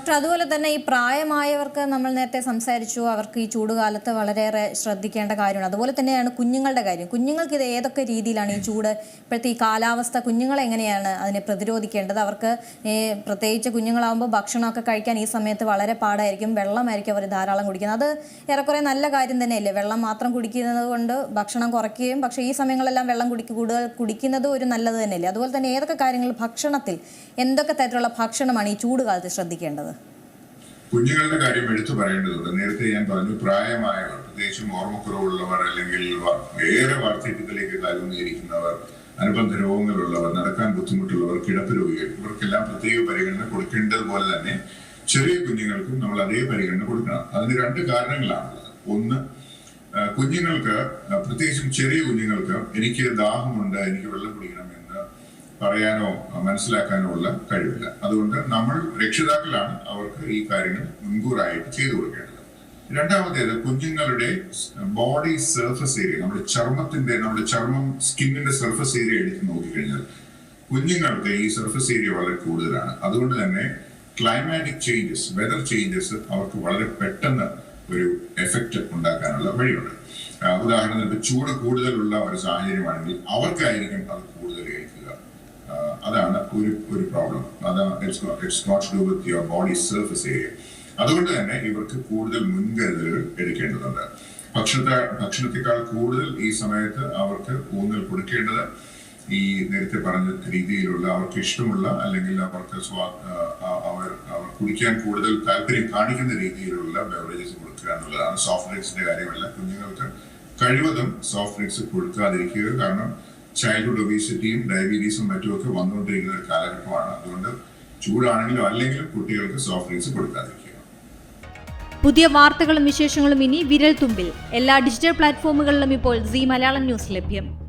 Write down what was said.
Doctor അതുപോലെ തന്നെ ഈ പ്രായമായവർക്ക് നമ്മൾ നേരത്തെ സംസാരിച്ചു അവർക്ക് ഈ ചൂടുകാലത്ത് വളരെയേറെ ശ്രദ്ധിക്കേണ്ട കാര്യമാണ്. അതുപോലെ തന്നെയാണ് കുഞ്ഞുങ്ങളുടെ കാര്യം. കുഞ്ഞുങ്ങൾക്ക് ഇത് ഏതൊക്കെ രീതിയിലാണ് ഈ ചൂട്? ഇപ്പോഴത്തെ ഈ കാലാവസ്ഥ കുഞ്ഞുങ്ങളെ എങ്ങനെയാണ് അതിനെ പ്രതിരോധിക്കേണ്ടത്? അവർക്ക് ഈ പ്രത്യേകിച്ച് കുഞ്ഞുങ്ങളാകുമ്പോൾ ഭക്ഷണമൊക്കെ കഴിക്കാൻ ഈ സമയത്ത് വളരെ പാടായിരിക്കും. വെള്ളമായിരിക്കും അവർ ധാരാളം കുടിക്കുന്നത്. അത് ഏറെക്കുറെ നല്ല കാര്യം തന്നെയല്ലേ? വെള്ളം മാത്രം കുടിക്കുന്നത് കൊണ്ട് ഭക്ഷണം കുറയ്ക്കുകയും പക്ഷേ ഈ സമയങ്ങളെല്ലാം വെള്ളം കുടിക്കുക കൂടുതൽ കുടിക്കുന്നത് ഒരു നല്ലത് തന്നെയല്ലേ? അതുപോലെ തന്നെ ഏതൊക്കെ കാര്യങ്ങൾ ഭക്ഷണത്തിൽ എന്തൊക്കെ തരത്തിലുള്ള ഭക്ഷണമാണ് ഈ ചൂട് കാലത്ത് ശ്രദ്ധിക്കേണ്ടത്? കുഞ്ഞുങ്ങളുടെ കാര്യം എടുത്തു പറയേണ്ടതുണ്ട്. നേരത്തെ ഞാൻ പറഞ്ഞു പ്രായമായവർ പ്രത്യേകിച്ചും ഓർമ്മക്കുറവുള്ളവർ അല്ലെങ്കിൽ വേറെ വാർദ്ധക്യത്തിലേക്ക് കലർന്നിരിക്കുന്നവർ അനുബന്ധ രോഗങ്ങളുള്ളവർ നടക്കാൻ ബുദ്ധിമുട്ടുള്ളവർ കിടപ്പ് രോഗികൾ ഇവർക്കെല്ലാം പ്രത്യേക പരിഗണന കൊടുക്കേണ്ടതുപോലെ തന്നെ ചെറിയ കുഞ്ഞുങ്ങൾക്കും നമ്മൾ അതേ പരിഗണന കൊടുക്കണം. അതിന് രണ്ട് കാരണങ്ങളാണുള്ളത്. ഒന്ന് കുഞ്ഞുങ്ങൾക്ക് പ്രത്യേകിച്ചും ചെറിയ കുഞ്ഞുങ്ങൾക്ക് എനിക്ക് ദാഹമുണ്ട് എനിക്ക് വെള്ളം കുടിക്കണമെന്ന് പറയാനോ മനസ്സിലാക്കാനോ ഉള്ള കഴിവില്ല. അതുകൊണ്ട് നമ്മൾ രക്ഷിതാക്കളാണ് അവർക്ക് ഈ കാര്യങ്ങൾ മുൻകൂറായിട്ട് ചെയ്തു കൊടുക്കേണ്ടത്. രണ്ടാമത്തേത് കുഞ്ഞുങ്ങളുടെ ബോഡി സർഫസ് ഏരിയ നമ്മുടെ ചർമ്മത്തിന്റെ നമ്മുടെ ചർമ്മം സ്കിന്നിന്റെ സർഫസ് ഏരിയ എടുത്ത് നോക്കിക്കഴിഞ്ഞാൽ കുഞ്ഞുങ്ങൾക്ക് ഈ സർഫസ് ഏരിയ വളരെ കൂടുതലാണ്. അതുകൊണ്ട് തന്നെ ക്ലൈമാറ്റിക് ചേഞ്ചസ് വെതർ ചേഞ്ചസ് അവർക്ക് വളരെ പെട്ടെന്ന് ഒരു എഫക്റ്റ് ഉണ്ടാക്കാനുള്ള വഴിയുണ്ട്. ഉദാഹരണത്തിന് ചൂട് കൂടുതലുള്ള ഒരു സാഹചര്യമാണെങ്കിൽ അവർക്കായിരിക്കും അത് കൂടുതൽ അതാണ് ഒരു ഒരു പ്രോബ്ലം അതാണ് it's not to with your body surface area അതുകൊണ്ട് തന്നെ ഇവർക്ക് കൂടുതൽ മുൻകരുതലുകൾ എടുക്കേണ്ടതുണ്ട്. ഭക്ഷണത്തെ ഭക്ഷണത്തെക്കാൾ കൂടുതൽ ഈ സമയത്ത് അവർക്ക് ഊന്നൽ കൊടുക്കേണ്ടത് ഈ നേരത്തെ പറഞ്ഞ രീതിയിലുള്ള അവർക്ക് ഇഷ്ടമുള്ള അല്ലെങ്കിൽ അവർക്ക് സ്വാ- അവർ അവർ കുടിക്കാൻ കൂടുതൽ താല്പര്യം കാണിക്കുന്ന രീതിയിലുള്ള ബെവറേജസ് കൊടുക്കുക എന്നുള്ളതാണ്. സോഫ്റ്റ് ഡ്രിങ്ക്സിന്റെ കാര്യമല്ല. കുഞ്ഞുങ്ങൾക്ക് കഴിവതും സോഫ്റ്റ് ഡ്രിങ്ക്സ് കൊടുക്കാതിരിക്കുക. കാരണം ചൈൽഡ്ഹുഡ് ഒബീസിറ്റിയും ഡയബറ്റീസും മറ്റുമൊക്കെ വന്നുകൊണ്ടിരിക്കുന്ന ഒരു കാലഘട്ടമാണ്. അതുകൊണ്ട് ചൂടാണെങ്കിലും അല്ലെങ്കിലും കുട്ടികൾക്ക് സോഫ്റ്റ് ഡ്രിങ്ക്സ് കൊടുക്കാതിരിക്കുക. പുതിയ വാർത്തകളും വിശേഷങ്ങളും ഇനി വിരൽ തുമ്പിൽ എല്ലാ ഡിജിറ്റൽ പ്ലാറ്റ്ഫോമുകളിലും ഇപ്പോൾ സി മലയാളം ന്യൂസ് ലഭ്യം.